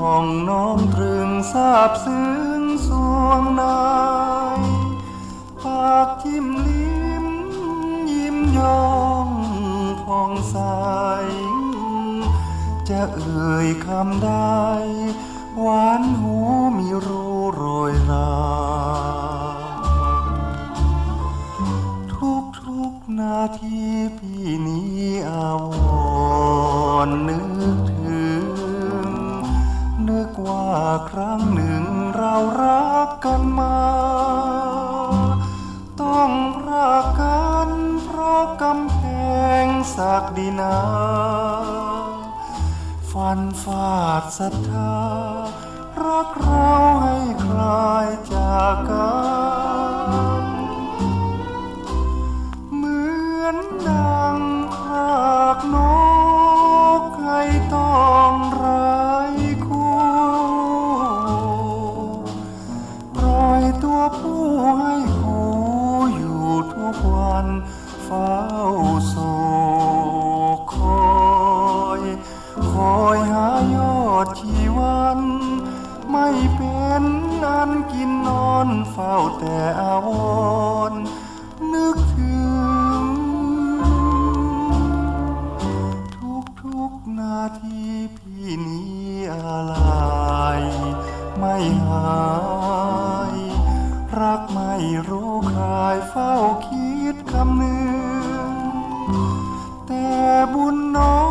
ท่องน้อมตรึงทราบซึ้งสวงนายปากจิ้มลิ้มยิ้มย่องผ่องใสจะเอ่ยคำได้หวานหูมีรู้โรยรา กันมา ต้องรักกันเพราะกำแพงศักดินา ฟันฟาดศรัทธารักเราให้คลายจากกันเหมือนดังรากนกให้ต้อง กินนอนเฝ้าแต่อาวรนึกถึง ทุกทุกนาทีพี่นี้อะไร ไม่หาย รักไม่รู้คายเฝ้าคิดคำนึง แต่บุญน้อ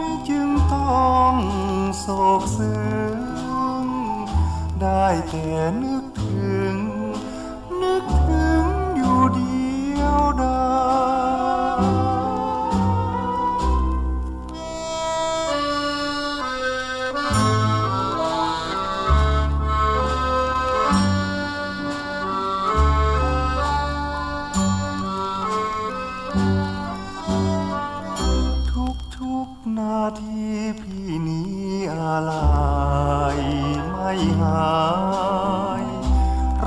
ยจึงต้องโศกซึ้ง ได้แต่นึกถึง นึกถึงอยู่เดียวดายทุกทุกๆนาทีพี่นี้อะไร ไม่หาย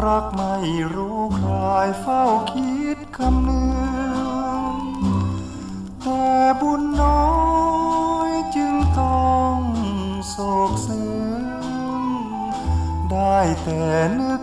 รักไม่รู้คลายเฝ้าคิดคำนึงแต่บุญน้อยจึงต้องโศกซึ้งได้แต่นึก